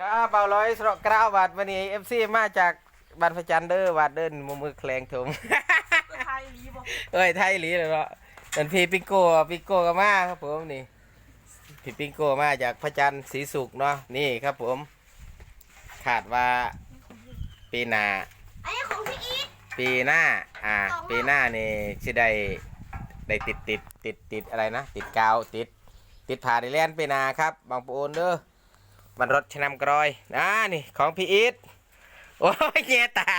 ครับเบาร้อยสระกราวบาทวันนี้เอฟซีมาจากบันพระจันทร์เด้อบาทเดินมือมือแคลงถมไทยรีบ่เอ้ยไทยอีหลีเลยเนาะเป็นพี่ปิงโก้ปิงโก้ก็มาครับผมนี่พี่ปิงโก้มาจากพระจันทร์ศรีสุขเนาะนี่ครับผม ขาดว่าปีหน้าอันนี้ของพี่อีทปีหน้าอ่าสองรอบปีหน้านี่จะได้ได้ติดติดติดติดอะไรนะ ติดกาวติด ติดผ่าในแลนปีหนาครับบางปูนเด้อ มันรถชะนำกรอยอ่านี่ของพี่อีทโอ้ยแง่ตา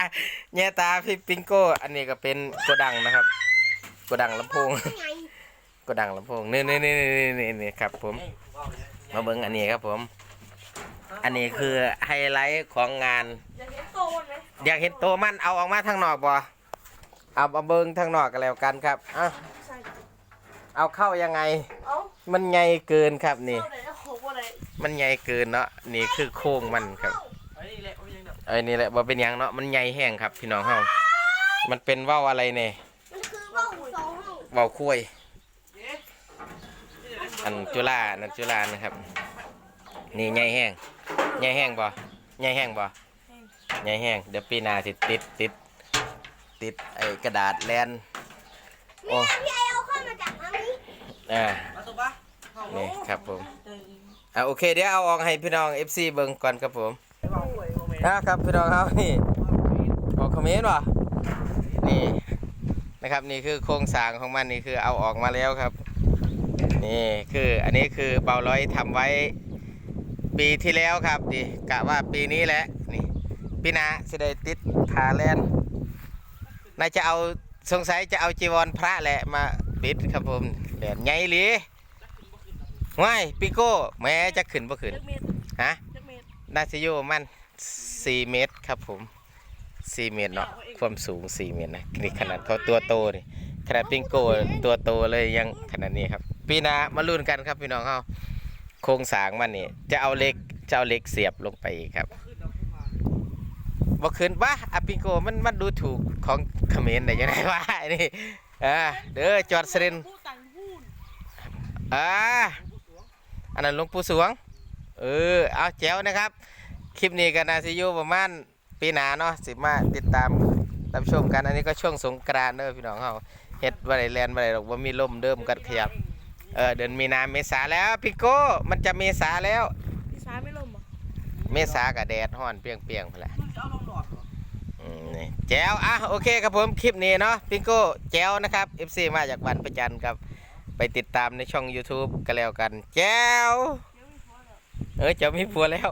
แง่ตาพี่ปิงโก้ อันนี้ก็เป็นโกดังนะครับโกดังลำโพงไงโกดังลำโพงนี่นี่นี่นี่นี่นี่ครับผม มาเบิ้งอันนี้ครับผม อันนี้คือไฮไลท์ของงาน อยากเห็นโตมันไหมอยากเห็นตัวมันเอาออกมาทางนอกบ่เอามาเบิ้งทางนอกกันแล้วกันครับอะใช่เอาเข้ายังไงเอ้ามันใหญ่เกินครับนี่ มันใหญ่เกินเนาะนี่คือโค้งมันครับไอ้นี่แหละเอาอย่างเดียวเอ้ยนี่แหละบ่เป็นหยังเนาะมันใหญ่แห้งครับ พี่น้องเฮามันเป็นว่าวอะไรเนี่ยมันคือว่าวสองห้องว่าวคุ้ยเอ๊ะอันจุฬานั่นจุฬานะครับ นี่ใหญ่แห้งใหญ่แห้งบ่ใหญ่แห้งบ่ใหญ่แห้งเดี๋ยวปีหน้าสิติดติดติดไอ้กระดาษแลนโอ้พี่ไอเอาเข้ามาจากทางนี้อ่ามาตัวปะเข้านี่ครับผมเอออ่าโอเคเดี๋ยวเอาออกให้พี่น้อง FC เบิ่งก่อนครับผมนะครับพี่น้องเฮานี่ออกคอมเมนต์วะนี่นะครับนี่คือโครงสร้างของมันนี่คือเอาออกมาแล้วครับนี่คืออันนี้คือเบาร้อยทำไว้ปีที่แล้วครับดิกะว่าปีนี้แหละนี่ปีหน้าสิได้ติดขาแลนน่าจะเอาสงสัยจะเอาจีวรพระแหละมาปิดครับผมแหลนใหญ่หลี ว้ายปิโก้แม้จะขึ้นบ่ขึ้นจักเมตรฮะจักเมตรน่าจะอยู่ประมัน4เมตรครับผม4เมตรเนาะความสูง4เมตรนะนี่ขนาดเขาตัวโตนี่ขนาดปิงโก้ตัวโตเลยยังขนาดนี้ครับ ปีหน้ามาลุ้นกันครับพี่น้องเฮาโครงสร้างมันนี่จะเอาเหล็กจะเอาเหล็กเสียบลงไปอีกครับขึ้นดอกขึ้นมาบ่ขึ้นวะอะปิงโก้มันมันดูถูกของเขมรได้ยังไงวะนี่อ่าเด้อจอดเซรนผู้ต่างพูดอ่า อันนั้นหลวงปู่สวง เออ เอาแจ๋วนะครับ คลิปนี้ก็น่าสิอยู่ประมาณปีหน้าเนาะสิมาติดตามรับชมกัน อันนี้ก็ช่วงสงกรานต์เด้อพี่น้องเฮาเฮ็ดบ่ได้แลนบ่ได้หรอกบ่มีลมเดิมกันขยับ เออเดือนมีนาเมษาแล้วพี่โก้ มันจะเมษาแล้ว พี่สายไม่ลมเหรอเมษาก็แดดร้อนเปรี้ยงๆพุ่นแหละมันจะเอาลงหลอดเหรออืมนี่แจ๋วอะโอเคครับผมคลิปนี้เนาะพิงโก้แจ๋วนะครับ FC มาจากบ้านประจันครับ ไปติดตามในช่อง YouTube กันแล้วกัน แจ้ว เออจะมีผัวแล้ว